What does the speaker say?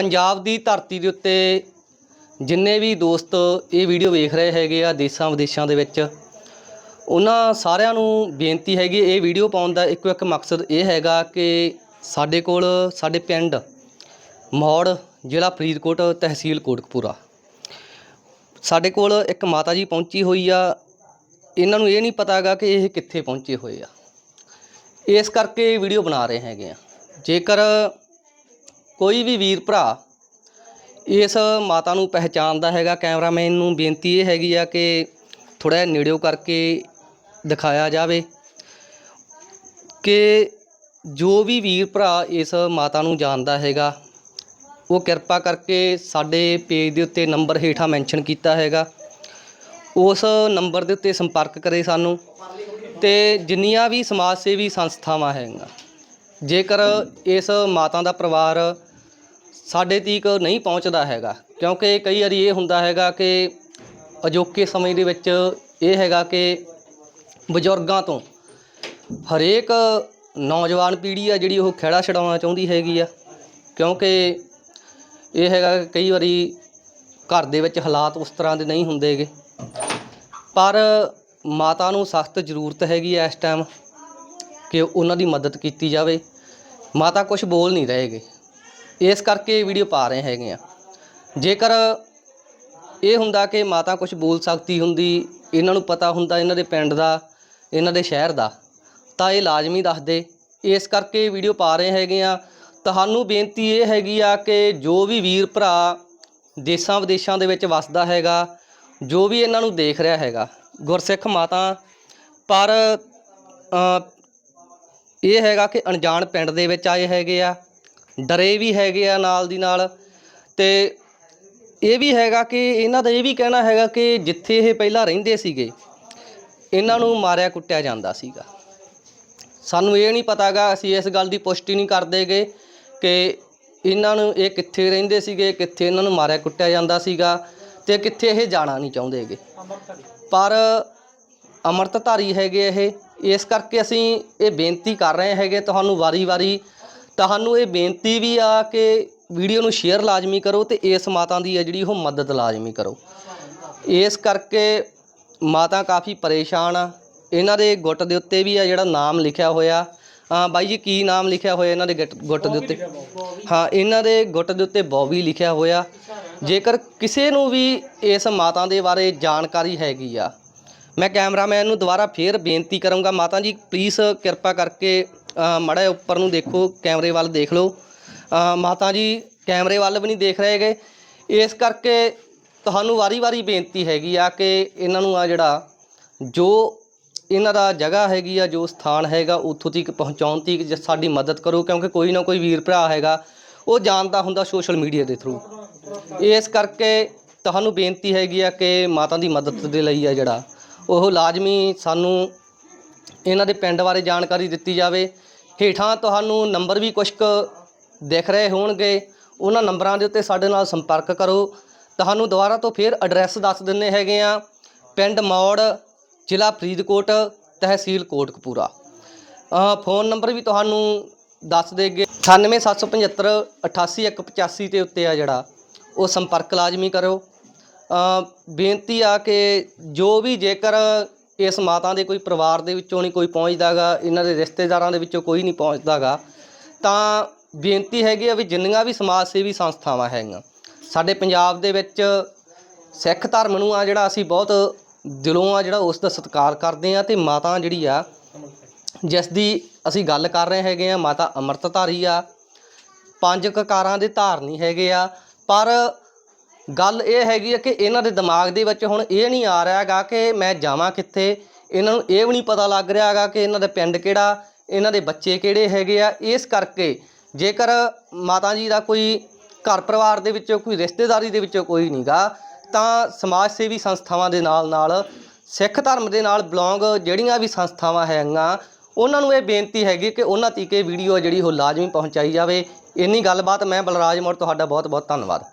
ਪੰਜਾਬ ਦੀ ਧਰਤੀ ਦੇ ਉੱਤੇ ਜਿੰਨੇ ਵੀ ਦੋਸਤ ਇਹ ਵੀਡੀਓ ਵੇਖ ਰਹੇ ਹੈਗੇ ਆ ਦੇਸ਼ਾਂ ਵਿਦੇਸ਼ਾਂ ਦੇ ਵਿੱਚ, ਉਹਨਾਂ ਸਾਰਿਆਂ ਨੂੰ ਬੇਨਤੀ ਹੈਗੀ, ਇਹ ਵੀਡੀਓ ਪਾਉਣ ਦਾ ਇੱਕੋ ਇੱਕ ਮਕਸਦ ਇਹ ਹੈਗਾ ਕਿ ਸਾਡੇ ਕੋਲ, ਸਾਡੇ ਪਿੰਡ ਮੌੜ, ਜ਼ਿਲ੍ਹਾ ਫਰੀਦਕੋਟ, ਤਹਿਸੀਲ ਕੋਟਕਪੂਰਾ। ਸਾਡੇ ਕੋਲ ਇੱਕ ਮਾਤਾ ਜੀ ਪਹੁੰਚੀ ਹੋਈ ਆ, ਇਹਨਾਂ ਨੂੰ ਇਹ ਨਹੀਂ ਪਤਾਗਾ ਕਿ ਇਹ ਕਿੱਥੇ ਪਹੁੰਚੇ ਹੋਏ ਆ। ਇਸ ਕਰਕੇ ਵੀਡੀਓ ਬਣਾ ਰਹੇ ਹੈਗੇ ਆ। ਜੇਕਰ ਕੋਈ ਵੀ ਵੀਰ ਭਰਾ ਇਸ ਮਾਤਾ ਨੂੰ ਪਹਿਚਾਣਦਾ ਹੈਗਾ, ਕੈਮਰਾਮੈਨ ਨੂੰ ਬੇਨਤੀ ਇਹ ਹੈਗੀ ਆ ਕਿ ਥੋੜਾ ਜਿਹਾ ਨੇੜਿਓ ਕਰਕੇ ਦਿਖਾਇਆ ਜਾਵੇ ਕਿ ਜੋ ਵੀ ਵੀਰ ਭਰਾ ਇਸ ਮਾਤਾ ਨੂੰ ਜਾਣਦਾ ਹੈਗਾ, ਉਹ ਕਿਰਪਾ ਕਰਕੇ ਸਾਡੇ ਪੇਜ ਦੇ ਉੱਤੇ ਨੰਬਰ ਹੇਠਾਂ ਮੈਂਸ਼ਨ ਕੀਤਾ ਹੈਗਾ। ਉਸ ਨੰਬਰ ਦੇ ਉੱਤੇ ਸੰਪਰਕ ਕਰੇ ਸਾਨੂੰ ਤੇ ਜਿੰਨੀਆਂ ਵੀ ਸਮਾਜ ਸੇਵੀ ਸੰਸਥਾਵਾਂ ਹੈਗੀਆਂ, ਜੇਕਰ ਇਸ ਮਾਤਾ ਦਾ ਪਰਿਵਾਰ ਸਾਡੇ ਤੀਕ ਨਹੀਂ ਪਹੁੰਚਦਾ ਹੈਗਾ। ਕਿਉਂਕਿ ਕਈ ਵਾਰੀ ਇਹ ਹੁੰਦਾ ਹੈਗਾ ਕਿ ਅਜੋਕੇ ਸਮੇਂ ਦੇ ਵਿੱਚ ਇਹ ਹੈਗਾ ਕਿ ਬਜ਼ੁਰਗਾਂ ਤੋਂ ਹਰੇਕ ਨੌਜਵਾਨ ਪੀੜ੍ਹੀ ਆ ਜਿਹੜੀ ਉਹ ਖੇੜਾ ਛਡਾਉਣਾ ਚਾਹੁੰਦੀ ਹੈਗੀ ਆ। ਕਿਉਂਕਿ ਇਹ ਹੈਗਾ ਕਈ ਵਾਰੀ ਘਰ ਦੇ ਵਿੱਚ ਹਾਲਾਤ ਉਸ ਤਰ੍ਹਾਂ ਦੇ ਨਹੀਂ ਹੁੰਦੇਗੇ ਪਰ ਮਾਤਾ ਨੂੰ ਸਖਤ ਜ਼ਰੂਰਤ ਹੈਗੀ ਹੈ ਇਸ ਟਾਈਮ ਕਿ ਉਹਨਾਂ ਦੀ ਮਦਦ ਕੀਤੀ ਜਾਵੇ। ਮਾਤਾ ਕੁਝ ਬੋਲ ਨਹੀਂ ਰਹੇਗੇ ਇਸ ਕਰਕੇ ਇਹ ਵੀਡੀਓ ਪਾ ਰਹੇ ਹੈਗੇ ਆ। ਜੇਕਰ ਇਹ ਹੁੰਦਾ ਕਿ ਮਾਤਾ ਕੁਝ ਬੋਲ ਸਕਦੀ ਹੁੰਦੀ, ਇਹਨਾਂ ਨੂੰ ਪਤਾ ਹੁੰਦਾ ਇਹਨਾਂ ਦੇ ਪਿੰਡ ਦਾ, ਇਹਨਾਂ ਦੇ ਸ਼ਹਿਰ ਦਾ, ਤਾਂ ਇਹ ਲਾਜ਼ਮੀ ਦੱਸਦੇ ਇਸ ਕਰਕੇ ਵੀਡੀਓ ਪਾ ਰਹੇ ਹੈਗੇ ਆ। ਤੁਹਾਨੂੰ ਬੇਨਤੀ ਇਹ ਹੈਗੀ ਆ ਕਿ ਜੋ ਵੀ ਵੀਰ ਭਰਾ ਦੇਸ਼ਾਂ ਵਿਦੇਸ਼ਾਂ ਦੇ ਵਿੱਚ ਵਸਦਾ ਹੈਗਾ, ਜੋ ਵੀ ਇਹਨਾਂ ਨੂੰ ਦੇਖ ਰਿਹਾ ਹੈਗਾ, ਗੁਰਸਿੱਖ ਮਾਤਾ, ਪਰ ਇਹ ਹੈਗਾ ਕਿ ਅਣਜਾਣ ਪਿੰਡ ਦੇ ਵਿੱਚ ਆਏ ਹੈਗੇ ਆ। ਡਰੇ ਵੀ ਹੈਗੇ ਆ ਨਾਲ ਦੀ ਨਾਲ। ਤੇ ਇਹ ਵੀ ਹੈਗਾ ਕਿ ਇਹਨਾਂ ਦਾ ਇਹ ਵੀ ਕਹਿਣਾ ਹੈਗਾ ਕਿ ਜਿੱਥੇ ਇਹ ਪਹਿਲਾਂ ਰਹਿੰਦੇ ਸੀਗੇ, ਇਹਨਾਂ ਨੂੰ ਮਾਰਿਆ ਕੁੱਟਿਆ ਜਾਂਦਾ ਸੀਗਾ। ਸਾਨੂੰ ਇਹ ਨਹੀਂ ਪਤਾਗਾ, ਅਸੀਂ ਇਸ ਗੱਲ ਦੀ ਪੁਸ਼ਟੀ ਨਹੀਂ ਕਰਦੇਗੇ ਕਿ ਇਹਨਾਂ ਨੂੰ ਇਹ ਕਿੱਥੇ ਰਹਿੰਦੇ ਸੀਗੇ, ਕਿੱਥੇ ਇਹਨਾਂ ਨੂੰ ਮਾਰਿਆ ਕੁੱਟਿਆ ਜਾਂਦਾ ਸੀਗਾ ਤੇ ਕਿੱਥੇ ਇਹ ਜਾਣਾ ਨਹੀਂ ਚਾਹੁੰਦੇਗੇ ਪਰ ਅੰਮ੍ਰਿਤਧਾਰੀ ਹੈਗੇ ਇਹ, ਇਸ ਕਰਕੇ ਅਸੀਂ ਇਹ ਬੇਨਤੀ ਕਰ ਰਹੇ ਹੈਗੇ, ਤੁਹਾਨੂੰ ਵਾਰੀ-ਵਾਰੀ ਤੁਹਾਨੂੰ ਇਹ ਬੇਨਤੀ ਵੀ ਆ ਕਿ ਵੀਡੀਓ ਨੂੰ ਸ਼ੇਅਰ ਲਾਜ਼ਮੀ ਕਰੋ ਤੇ ਇਸ ਮਾਤਾ ਦੀ ਆ ਜਿਹੜੀ ਉਹ ਮਦਦ ਲਾਜ਼ਮੀ ਕਰੋ। ਇਸ ਕਰਕੇ ਮਾਤਾ ਕਾਫੀ ਪਰੇਸ਼ਾਨ ਆ। ਇਹਨਾਂ ਦੇ ਗੁੱਟ ਦੇ ਉੱਤੇ ਵੀ ਆ ਜਿਹੜਾ ਨਾਮ ਲਿਖਿਆ ਹੋਇਆ। ਹਾਂ ਬਾਈ ਜੀ, ਕੀ ਨਾਮ ਲਿਖਿਆ ਹੋਇਆ ਇਹਨਾਂ ਦੇ ਗਿੱਟ- ਗੁੱਟ ਦੇ ਉੱਤੇ? ਹਾਂ, ਇਹਨਾਂ ਦੇ ਗੁੱਟ ਦੇ ਉੱਤੇ ਬੌਬੀ ਲਿਖਿਆ ਹੋਇਆ। ਜੇਕਰ ਕਿਸੇ ਨੂੰ ਵੀ ਇਸ ਮਾਤਾ ਦੇ ਬਾਰੇ ਜਾਣਕਾਰੀ ਹੈਗੀ ਆ, ਮੈਂ ਕੈਮਰਾਮੈਨ ਨੂੰ ਦੁਬਾਰਾ ਫੇਰ ਬੇਨਤੀ ਕਰੂੰਗਾ। ਮਾਤਾ ਜੀ ਪਲੀਜ਼ ਕਿਰਪਾ ਕਰਕੇ ਮੜਾ ਉੱਪਰ ਨੂੰ ਦੇਖੋ, ਕੈਮਰੇ ਵੱਲ ਦੇਖ ਲਓ। ਮਾਤਾ ਜੀ ਕੈਮਰੇ ਵੱਲ ਵੀ ਨਹੀਂ ਦੇਖ ਰਹੇਗੇ ਇਸ ਕਰਕੇ ਤੁਹਾਨੂੰ ਵਾਰੀ-ਵਾਰੀ ਬੇਨਤੀ ਹੈਗੀ ਆ ਕਿ ਇਹਨਾਂ ਨੂੰ ਆ ਜਿਹੜਾ ਜੋ ਇਹਨਾਂ ਦਾ ਜਗ੍ਹਾ ਹੈਗੀ ਆ, ਜੋ ਸਥਾਨ ਹੈਗਾ, ਉੱਥੋਂ ਤੱਕ ਪਹੁੰਚਾਉਣ ਤੱਕ ਜ- ਸਾਡੀ ਮਦਦ ਕਰੋ, ਕਿਉਂਕਿ ਕੋਈ ਨਾ ਕੋਈ ਵੀਰ ਭਰਾ ਹੈਗਾ, ਉਹ ਜਾਣਦਾ ਹੁੰਦਾ ਸੋਸ਼ਲ ਮੀਡੀਆ ਦੇ ਥਰੂ ਇਸ ਕਰਕੇ ਤੁਹਾਨੂੰ ਬੇਨਤੀ ਹੈਗੀ ਆ ਕਿ ਮਾਤਾ ਦੀ ਮਦਦ ਦੇ ਲਈ ਆ ਜਿਹੜਾ, ਉਹ ਲਾਜ਼ਮੀ ਸਾਨੂੰ ਇਹਨਾਂ ਦੇ ਪਿੰਡ ਬਾਰੇ ਜਾਣਕਾਰੀ ਦਿੱਤੀ ਜਾਵੇ। ਹੇਠਾਂ ਤੁਹਾਨੂੰ ਨੰਬਰ ਵੀ ਕੁਝ ਕੁ ਦਿਖ ਰਹੇ ਹੋਣਗੇ। ਉਹਨਾਂ ਨੰਬਰਾਂ ਦੇ ਉੱਤੇ ਸਾਡੇ ਨਾਲ ਸੰਪਰਕ ਕਰੋ। ਤੁਹਾਨੂੰ ਦੁਬਾਰਾ ਤੋਂ ਫਿਰ ਐਡਰੈਸ ਦੱਸ ਦਿੰਨੇ ਹੈਗੇ ਆ ਪਿੰਡ ਮੌੜ, ਜ਼ਿਲ੍ਹਾ ਫਰੀਦਕੋਟ, ਤਹਿਸੀਲ ਕੋਟਕਪੂਰਾ। ਫੋਨ ਨੰਬਰ ਵੀ ਤੁਹਾਨੂੰ ਦੱਸ ਦੇਗੇ। 98775 88185 ਤੇ ਉੱਤੇ ਆ ਜਿਹੜਾ, ਉਹ ਸੰਪਰਕ ਲਾਜ਼ਮੀ ਕਰੋ। ਬੇਨਤੀ ਆ ਕਿ ਜੋ ਵੀ ਜੇਕਰ ਇਸ ਮਾਤਾ ਦੇ ਕੋਈ ਪਰਿਵਾਰ ਦੇ ਵਿੱਚੋਂ ਨਹੀਂ ਕੋਈ ਪਹੁੰਚਦਾਗਾ, ਇਹਨਾਂ ਦੇ ਰਿਸ਼ਤੇਦਾਰਾਂ ਦੇ ਵਿੱਚੋਂ ਕੋਈ ਨਹੀਂ ਪਹੁੰਚਦਾਗਾ। ਤਾਂ ਬੇਨਤੀ ਹੈਗੀ ਆ ਵੀ ਜਿੰਨੀਆਂ ਵੀ ਸਮਾਜ ਸੇਵੀ ਸੰਸਥਾਵਾਂ ਹੈਗੀਆਂ, ਸਾਡੇ ਪੰਜਾਬ ਦੇ ਵਿੱਚ ਸਿੱਖ ਧਰਮ ਨੂੰ ਆ ਜਿਹੜਾ ਅਸੀਂ ਬਹੁਤ ਦਿਲੋਂ ਆ ਜਿਹੜਾ ਉਸ ਦਾ ਸਤਿਕਾਰ ਕਰਦੇ ਆ ਤੇ ਮਾਤਾ ਜਿਹੜੀ ਆ, ਜਿਸ ਦੀ ਅਸੀਂ ਗੱਲ ਕਰ ਰਹੇ ਹੈਗੇ ਆ, ਮਾਤਾ ਅੰਮ੍ਰਿਤਧਾਰੀ ਆ। ਪੰਜ ਕਕਾਰਾਂ ਦੇ ਧਾਰਨੀ ਹੈਗੇ ਆ, ਪਰ ਗੱਲ ਇਹ ਹੈਗੀ ਹੈ ਕਿ ਇਹਨਾਂ ਦੇ ਦਿਮਾਗ ਦੇ ਵਿੱਚ ਹੁਣ ਇਹ ਨਹੀਂ ਆ ਰਿਹਾ ਹੈਗਾ ਕਿ ਮੈਂ ਜਾਵਾਂ ਕਿੱਥੇ। ਇਹਨਾਂ ਨੂੰ ਇਹ ਵੀ ਨਹੀਂ ਪਤਾ ਲੱਗ ਰਿਹਾ ਹੈਗਾ ਕਿ ਇਹਨਾਂ ਦਾ ਪਿੰਡ ਕਿਹੜਾ, ਇਹਨਾਂ ਦੇ ਬੱਚੇ ਕਿਹੜੇ ਹੈਗੇ ਆ। ਇਸ ਕਰਕੇ ਜੇਕਰ ਮਾਤਾ ਜੀ ਦਾ ਕੋਈ ਘਰ ਪਰਿਵਾਰ ਦੇ ਵਿੱਚੋਂ, ਕੋਈ ਰਿਸ਼ਤੇਦਾਰੀ ਦੇ ਵਿੱਚੋਂ ਕੋਈ ਨਹੀਂਗਾ ਤਾਂ ਸਮਾਜ ਸੇਵੀ ਸੰਸਥਾਵਾਂ ਦੇ ਨਾਲ ਨਾਲ, ਸਿੱਖ ਧਰਮ ਦੇ ਨਾਲ ਬਿਲੋਂਗ ਜਿਹੜੀਆਂ ਵੀ ਸੰਸਥਾਵਾਂ ਹੈਗੀਆਂ, ਉਹਨਾਂ ਨੂੰ ਇਹ ਬੇਨਤੀ ਹੈਗੀ ਕਿ ਉਹਨਾਂ ਤੀਕ ਇਹ ਵੀਡੀਓ ਜਿਹੜੀ ਉਹ ਲਾਜ਼ਮੀ ਪਹੁੰਚਾਈ ਜਾਵੇ। ਇੰਨੀ ਗੱਲਬਾਤ ਮੈਂ ਬਲਰਾਜ ਮੋੜ, ਤੁਹਾਡਾ ਬਹੁਤ ਬਹੁਤ ਧੰਨਵਾਦ।